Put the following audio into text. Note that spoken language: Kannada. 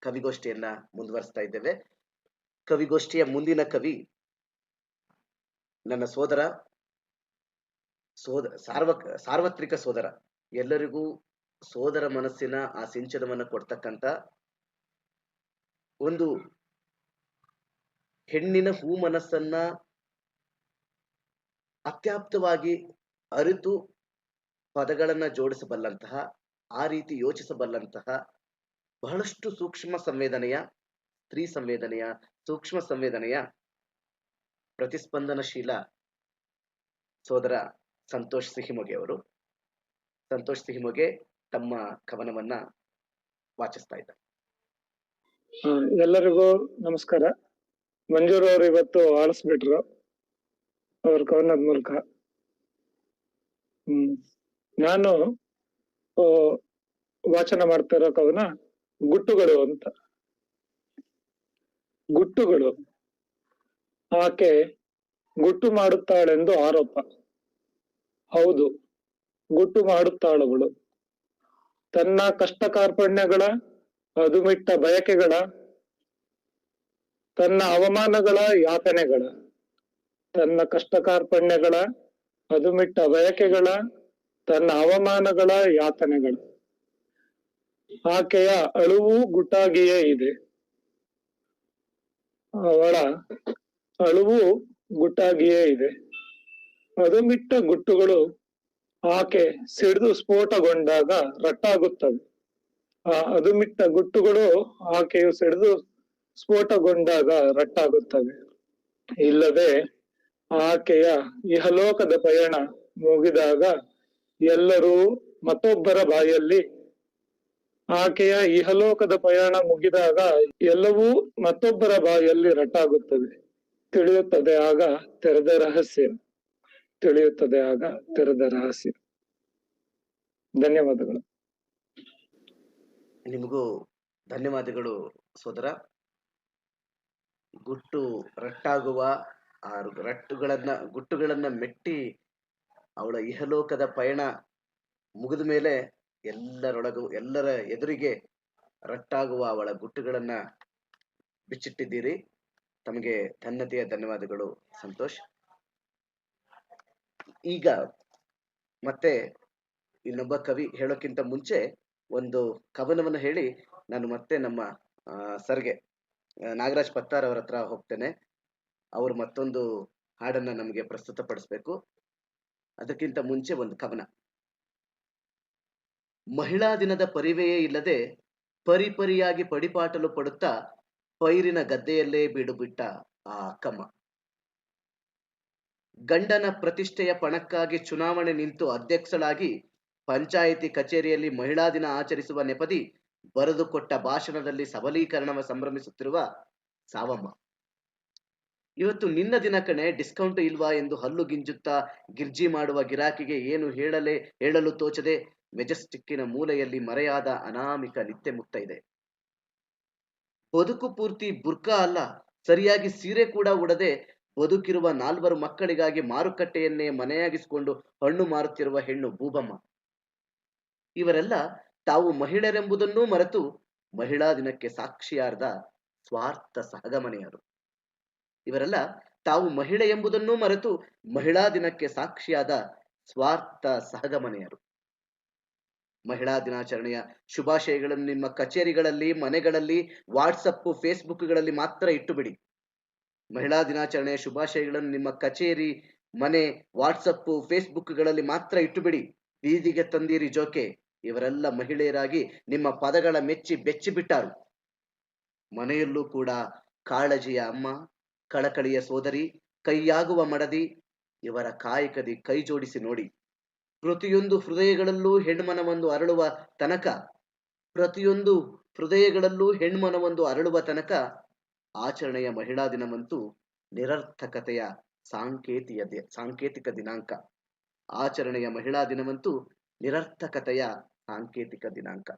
ಕವಿಗೋಷ್ಠಿಯನ್ನ ಮುಂದುವರಿಸ್ತಾ ಇದ್ದೇವೆ. ಕವಿಗೋಷ್ಠಿಯ ಮುಂದಿನ ಕವಿ ನನ್ನ ಸೋದರ, ಸೋದ ಸಾರ್ವ ಸಾರ್ವತ್ರಿಕ ಸೋದರ. ಎಲ್ಲರಿಗೂ ಸೋದರ ಮನಸ್ಸಿನ ಆ ಸಿಂಚನವನ್ನು ಕೊಡ್ತಕ್ಕಂತ ಒಂದು ಹೆಣ್ಣಿನ ಹೂ ಮನಸ್ಸನ್ನ ಅತ್ಯಾಪ್ತವಾಗಿ ಅರಿತು ಪದಗಳನ್ನ ಜೋಡಿಸಬಲ್ಲಂತಹ, ಆ ರೀತಿ ಯೋಚಿಸಬಲ್ಲಂತಹ ಬಹಳಷ್ಟು ಸೂಕ್ಷ್ಮ ಸಂವೇದನೆಯ, ಸ್ತ್ರೀ ಸಂವೇದನೆಯ, ಸೂಕ್ಷ್ಮ ಸಂವೇದನೆಯ ಪ್ರತಿಸ್ಪಂದನಶೀಲ ಸೋದರ ಸಂತೋಷ್ ಸಿಹಿಮೊಗೆ ಅವರು. ಸಂತೋಷ್ ಸಿಹಿಮೊಗೆ ತಮ್ಮ ಕವನವನ್ನ ವಾಚಿಸ್ತಾ ಇದ್ದಾರೆ. ಎಲ್ಲರಿಗೂ ನಮಸ್ಕಾರ. ಮಂಜೂರು ಅವರು ಇವತ್ತು ಆಳಿಸ್ಬಿಟ್ರು ಅವ್ರ ಕವನದ ಮೂಲಕ. ನಾನು ವಾಚನ ಮಾಡ್ತಾ ಇರೋ ಕವನ ಗುಟ್ಟುಗಳು ಅಂತ. ಗುಟ್ಟುಗಳು. ಆಕೆ ಗುಟ್ಟು ಮಾಡುತ್ತಾಳೆಂದು ಆರೋಪ. ಹೌದು, ಗುಟ್ಟು ಮಾಡುತ್ತಾಳವಳು. ತನ್ನ ಕಷ್ಟ ಕಾರ್ಪಣ್ಯಗಳ ಅದುಮಿಟ್ಟ ಬಯಕೆಗಳ, ತನ್ನ ಅವಮಾನಗಳ ಯಾತನೆಗಳ, ತನ್ನ ಕಷ್ಟ ಕಾರ್ಪಣ್ಯಗಳ ಅದುಮಿಟ್ಟ ಬಯಕೆಗಳ, ತನ್ನ ಅವಮಾನಗಳ ಯಾತನೆಗಳ. ಆಕೆಯ ಅಳುವು ಗುಟ್ಟಾಗಿಯೇ ಇದೆ. ಅವಳ ಅಳುವು ಗುಟ್ಟಾಗಿಯೇ ಇದೆ. ಅದುಮಿಟ್ಟ ಗುಟ್ಟುಗಳು ಆಕೆ ಸಿಡಿದು ಸ್ಫೋಟಗೊಂಡಾಗ ರಟ್ಟಾಗುತ್ತವೆ. ಆ ಅದುಮಿಟ್ಟ ಗುಟ್ಟುಗಳು ಆಕೆಯು ಸಿಡಿದು ಸ್ಫೋಟಗೊಂಡಾಗ ರಟ್ಟಾಗುತ್ತವೆ. ಇಲ್ಲದೆ ಆಕೆಯ ಇಹಲೋಕದ ಪಯಣ ಮುಗಿದಾಗ ಎಲ್ಲರೂ ಮತ್ತೊಬ್ಬರ ಬಾಯಲ್ಲಿ ಆಕೆಯ ಇಹಲೋಕದ ಪಯಣ ಮುಗಿದಾಗ ಎಲ್ಲವೂ ಮತ್ತೊಬ್ಬರ ಬಾಯಲ್ಲಿ ರಟ್ಟಾಗುತ್ತದೆ. ತಿಳಿಯುತ್ತದೆ ಆಗ ತೆರೆದ ರಹಸ್ಯ. ತಿಳಿಯುತ್ತದೆ ಆಗ ತೆರೆದ ರಹಸ್ಯ. ಧನ್ಯವಾದಗಳು. ನಿಮಗೂ ಧನ್ಯವಾದಗಳು ಸೋದರ. ಗುಟ್ಟು ರಟ್ಟಾಗುವ ಆ ರಟ್ಟುಗಳನ್ನ, ಗುಟ್ಟುಗಳನ್ನ ಮೆಟ್ಟಿ ಅವಳ ಇಹಲೋಕದ ಪಯಣ ಮುಗಿದ ಮೇಲೆ ಎಲ್ಲರೊಳಗೂ, ಎಲ್ಲರ ಎದುರಿಗೆ ರಟ್ಟಾಗುವ ಅವಳ ಗುಟ್ಟುಗಳನ್ನ ಬಿಚ್ಚಿಟ್ಟಿದ್ದೀರಿ. ತಮಗೆ ಧನ್ಯತೆಯ ಧನ್ಯವಾದಗಳು, ಸಂತೋಷ್. ಈಗ ಮತ್ತೆ ಇನ್ನೊಬ್ಬ ಕವಿ ಹೇಳೋಕ್ಕಿಂತ ಮುಂಚೆ ಒಂದು ಕವನವನ್ನು ಹೇಳಿ ನಾನು ಮತ್ತೆ ನಮ್ಮ ಸರ್ಗೆ ನಾಗರಾಜ್ ಪತ್ತಾರ್ ಅವರ ಹತ್ರ ಹೋಗ್ತೇನೆ. ಅವರು ಮತ್ತೊಂದು ಹಾಡನ್ನ ನಮಗೆ ಪ್ರಸ್ತುತಪಡಿಸ್ಬೇಕು. ಅದಕ್ಕಿಂತ ಮುಂಚೆ ಒಂದು ಕವನ. ಮಹಿಳಾ ದಿನದ ಪರಿವೆಯೇ ಇಲ್ಲದೆ ಪರಿಪರಿಯಾಗಿ ಪಡಿಪಾಟಲು ಪಡುತ್ತಾ ಪೈರಿನ ಗದ್ದೆಯಲ್ಲೇ ಬೀಡುಬಿಟ್ಟ ಆ ಅಕ್ಕಮ್ಮ. ಗಂಡನ ಪ್ರತಿಷ್ಠೆಯ ಪಣಕ್ಕಾಗಿ ಚುನಾವಣೆ ನಿಂತು ಅಧ್ಯಕ್ಷಳಾಗಿ ಪಂಚಾಯಿತಿ ಕಚೇರಿಯಲ್ಲಿ ಮಹಿಳಾ ದಿನ ಆಚರಿಸುವ ನೆಪದಿ ಬರೆದುಕೊಟ್ಟ ಭಾಷಣದಲ್ಲಿ ಸಬಲೀಕರಣವ ಸಂಭ್ರಮಿಸುತ್ತಿರುವ ಸಾವಮ್ಮ. ಇವತ್ತು ನಿನ್ನ ದಿನ ಕಣೆ, ಡಿಸ್ಕೌಂಟ್ ಇಲ್ವಾ? ಎಂದು ಹಲ್ಲು ಗಿಂಜುತ್ತಾ ಗಿರ್ಜಿ ಮಾಡುವ ಗಿರಾಕಿಗೆ ಏನು ಹೇಳಲೇ, ಹೇಳಲು ತೋಚದೆ ಮೆಜೆಸ್ಟಿಕ್ಕಿನ ಮೂಲೆಯಲ್ಲಿ ಮರೆಯಾದ ಅನಾಮಿಕ ನಿತ್ಯ ಮುಕ್ತ ಇದೆ. ಬದುಕು ಪೂರ್ತಿ ಬುರ್ಕಾ ಅಲ್ಲ, ಸರಿಯಾಗಿ ಸೀರೆ ಕೂಡ ಉಡದೆ ಬದುಕಿರುವ ನಾಲ್ವರು ಮಕ್ಕಳಿಗಾಗಿ ಮಾರುಕಟ್ಟೆಯನ್ನೇ ಮನೆಯಾಗಿಸಿಕೊಂಡು ಹಣ್ಣು ಮಾರುತ್ತಿರುವ ಹೆಣ್ಣು ಭೂಬಮ್ಮ. ಇವರೆಲ್ಲ ತಾವು ಮಹಿಳೆಯರೆಂಬುದನ್ನೂ ಮರೆತು ಮಹಿಳಾ ದಿನಕ್ಕೆ ಸಾಕ್ಷಿಯಾರ್ದ ಸ್ವಾರ್ಥ ಸಹಗಮನೆಯರು. ಇವರೆಲ್ಲ ತಾವು ಮಹಿಳೆ ಎಂಬುದನ್ನೂ ಮರೆತು ಮಹಿಳಾ ದಿನಕ್ಕೆ ಸಾಕ್ಷಿಯಾದ ಸ್ವಾರ್ಥ ಸಹಗಮನೆಯರು. ಮಹಿಳಾ ದಿನಾಚರಣೆಯ ಶುಭಾಶಯಗಳನ್ನು ನಿಮ್ಮ ಕಚೇರಿಗಳಲ್ಲಿ, ಮನೆಗಳಲ್ಲಿ ವಾಟ್ಸಪ್ ಫೇಸ್ಬುಕ್ಗಳಲ್ಲಿ ಮಾತ್ರ ಇಟ್ಟು ಬಿಡಿ ಮಹಿಳಾ ದಿನಾಚರಣೆಯ ಶುಭಾಶಯಗಳನ್ನು ನಿಮ್ಮ ಕಚೇರಿ, ಮನೆ ವಾಟ್ಸಪ್ ಫೇಸ್ಬುಕ್ಗಳಲ್ಲಿ ಮಾತ್ರ ಇಟ್ಟು ಬಿಡಿ ಬೀದಿಗೆ ತಂದಿರಿ ಜೋಕೆ. ಇವರೆಲ್ಲ ಮಹಿಳೆಯರಾಗಿ ನಿಮ್ಮ ಪದಗಳ ಮೆಚ್ಚಿ ಬೆಚ್ಚಿ ಬಿಟ್ಟರು ಮನೆಯಲ್ಲೂ ಕೂಡ ಕಾಳಜಿಯ ಅಮ್ಮ, ಕಳಕಳಿಯ ಸೋದರಿ, ಕೈಯಾಗುವ ಮಡದಿ, ಇವರ ಕಾಯಕದಿ ಕೈ ಜೋಡಿಸಿ ನೋಡಿ. ಪ್ರತಿಯೊಂದು ಹೃದಯಗಳಲ್ಲೂ ಹೆಣ್ಮನವೊಂದು ಅರಳುವ ತನಕ, ಪ್ರತಿಯೊಂದು ಹೃದಯಗಳಲ್ಲೂ ಹೆಣ್ಮನವೊಂದು ಅರಳುವ ತನಕ ಆಚರಣೆಯ ಮಹಿಳಾ ದಿನವಂತೂ ನಿರರ್ಥಕತೆಯ ಸಾಂಕೇತಿಯ ಸಾಂಕೇತಿಕ ದಿನಾಂಕ. ಆಚರಣೆಯ ಮಹಿಳಾ ದಿನವಂತೂ ನಿರರ್ಥಕತೆಯ ಸಾಂಕೇತಿಕ ದಿನಾಂಕ.